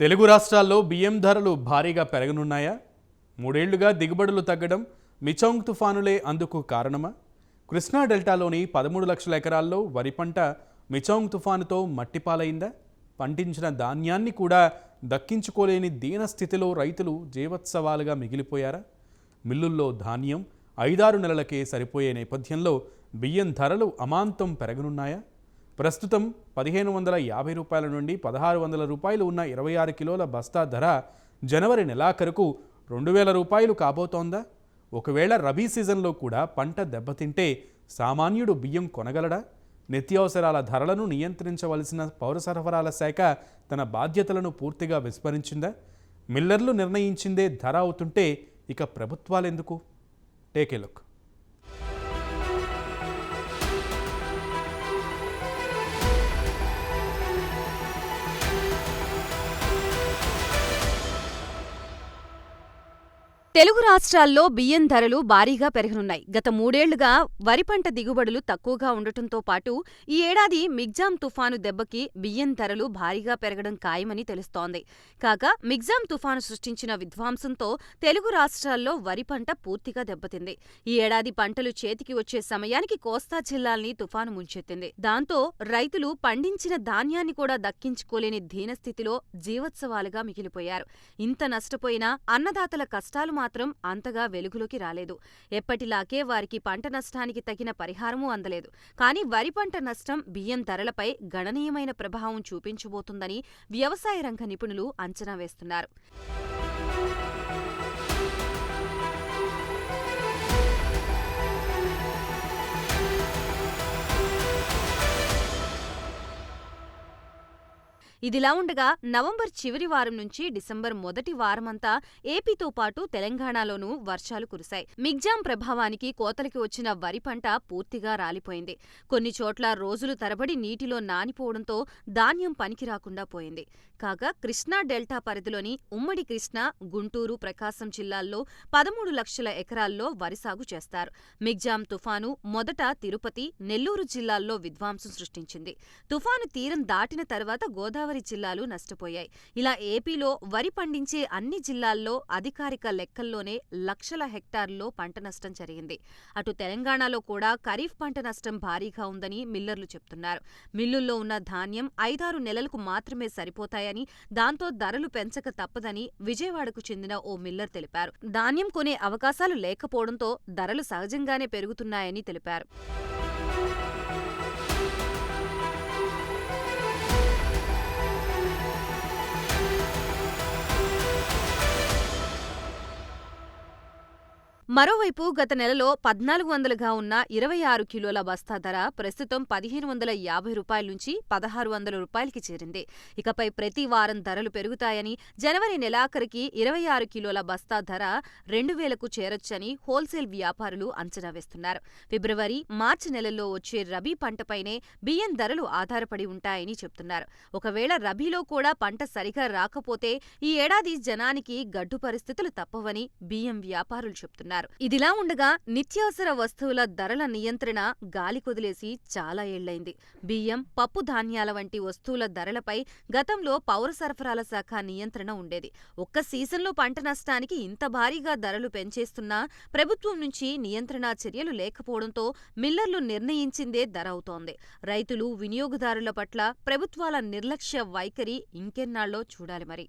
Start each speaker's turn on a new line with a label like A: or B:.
A: తెలుగు రాష్ట్రాల్లో బియ్యం ధరలు భారీగా పెరగనున్నాయా? మూడేళ్ళుగా దిగుబడులు తగ్గడం మిచౌంగ్ తుఫానులే అందుకు కారణమా? కృష్ణా డెల్టాలోని పదమూడు లక్షల ఎకరాల్లో వరి పంట మిచౌంగ్ తుఫానుతో మట్టిపాలైందా? పండించిన ధాన్యాన్ని కూడా దక్కించుకోలేని దీన స్థితిలో రైతులు జీవోత్సవాలుగా మిగిలిపోయారా? మిల్లుల్లో ధాన్యం ఐదారు నెలలకే సరిపోయే నేపథ్యంలో బియ్యం ధరలు అమాంతం పెరగనున్నాయా? ప్రస్తుతం పదిహేను వందల యాభై రూపాయల నుండి పదహారు వందల రూపాయలు ఉన్న ఇరవై ఆరు కిలోల బస్తా ధర జనవరి నెలాఖరుకు రెండు వేల రూపాయలు కాబోతోందా? ఒకవేళ రబీ సీజన్లో కూడా పంట దెబ్బతింటే సామాన్యుడు బియ్యం కొనగలడా? నిత్యావసరాల ధరలను నియంత్రించవలసిన పౌర సరఫరాల శాఖ తన బాధ్యతలను పూర్తిగా విస్మరించిందా? మిల్లర్లు నిర్ణయించిందే ధర అవుతుంటే ఇక ప్రభుత్వాలెందుకు? Take a look.
B: తెలుగు రాష్ట్రాల్లో బియ్యం ధరలు భారీగా పెరగనున్నాయి. గత మూడేళ్ళుగా వరి పంట దిగుబడులు తక్కువగా ఉండటంతో పాటు ఈ ఏడాది మిగ్జాం తుఫాను దెబ్బకి బియ్యం ధరలు భారీగా పెరగడం ఖాయమని తెలుస్తోంది. కాగా మిగ్జాం తుఫాను సృష్టించిన విధ్వంసంతో తెలుగు రాష్ట్రాల్లో వరి పంట పూర్తిగా దెబ్బతింది. ఈ ఏడాది పంటలు చేతికి వచ్చే సమయానికి కోస్తా జిల్లాల్ని తుఫాను ముంచెత్తింది. దాంతో రైతులు పండించిన ధాన్యాన్ని కూడా దక్కించుకోలేని దీనస్థితిలో జీవోత్సవాలుగా మిగిలిపోయారు. ఇంత నష్టపోయినా అన్నదాతల కష్టాలు మాత్రం అంతగా వెలుగులోకి రాలేదు. ఎప్పటిలాగే వారికి పంట నష్టానికి తగిన పరిహారమూ అందలేదు. కానీ వరి పంట నష్టం బియ్యం ధరలపై గణనీయమైన ప్రభావం చూపించబోతుందని వ్యవసాయ రంగ నిపుణులు అంచనా వేస్తున్నారు. ఇదిలా ఉండగా నవంబర్ చివరి వారం నుంచి డిసెంబర్ మొదటి వారమంతా ఏపీతో పాటు తెలంగాణలోనూ వర్షాలు కురిశాయి. మిగ్జాం ప్రభావానికి కోతలకి వచ్చిన వరి పంట పూర్తిగా రాలిపోయింది. కొన్ని చోట్ల రోజులు తరబడి నీటిలో నానిపోవడంతో ధాన్యం పనికిరాకుండా పోయింది. కాగా కృష్ణా డెల్టా పరిధిలోని ఉమ్మడి కృష్ణా గుంటూరు ప్రకాశం జిల్లాల్లో పదమూడు లక్షల ఎకరాల్లో వరి సాగు చేస్తారు. మిగ్జాం తుఫాను మొదట తిరుపతి నెల్లూరు జిల్లాల్లో విధ్వంసం సృష్టించింది. తుఫాను తీరం దాటిన తర్వాత గోదావరి జిల్లాలు నష్టపోయాయి. ఇలా ఏపీలో వరి పండించే అన్ని జిల్లాల్లో అధికారిక లెక్కల్లోనే లక్షల హెక్టార్లలో పంట నష్టం జరిగింది. అటు తెలంగాణలో కూడా ఖరీఫ్ పంట నష్టం భారీగా ఉందని మిల్లర్లు చెప్తున్నారు. మిల్లుల్లో ఉన్న ధాన్యం ఐదారు నెలలకు మాత్రమే సరిపోతాయని దాంతో ధరలు పెంచక తప్పదని విజయవాడకు చెందిన ఓ మిల్లర్ తెలిపారు. ధాన్యం కొనే అవకాశాలు లేకపోవడంతో ధరలు సహజంగానే పెరుగుతున్నాయని తెలిపారు. మరోవైపు గత నెలలో పద్నాలుగు వందలుగా ఉన్న ఇరవై ఆరు కిలోల బస్తా ధర ప్రస్తుతం పదిహేను వందల యాభై రూపాయల నుంచి పదహారు వందల రూపాయలకి చేరింది. ఇకపై ప్రతి వారం ధరలు పెరుగుతాయని జనవరి నెలాఖరికి ఇరవై ఆరు కిలోల బస్తా ధర రెండు వేలకు చేరొచ్చని హోల్సేల్ వ్యాపారులు అంచనా వేస్తున్నారు. ఫిబ్రవరి మార్చి నెలల్లో వచ్చే రబీ పంటపైనే బియ్యం ధరలు ఆధారపడి ఉంటాయని చెప్తున్నారు. ఒకవేళ రబీలో కూడా పంట సరిగా రాకపోతే ఈ ఏడాది జనానికి గడ్డు పరిస్థితులు తప్పవని బియ్యం వ్యాపారులు చెప్తున్నారు. ఇదిలా ఉండగా నిత్యావసర వస్తువుల ధరల నియంత్రణ గాలి కుదిలేసి చాలా ఏళ్ళైంది. బియ్యం పప్పు ధాన్యాల వంటి వస్తువుల ధరలపై గతంలో పౌర సరఫరాల శాఖ నియంత్రణ ఉండేది. ఒక్క సీజన్లో పంట నష్టానికి ఇంత భారీగా ధరలు పెంచేస్తున్నా ప్రభుత్వం నుంచి నియంత్రణ చర్యలు లేకపోవడంతో మిల్లర్లు నిర్ణయించిందే ధర అవుతోంది. రైతులు వినియోగదారుల పట్ల ప్రభుత్వాల నిర్లక్ష్య వైఖరి ఇంకెన్నాళ్ళో చూడాలి మరి.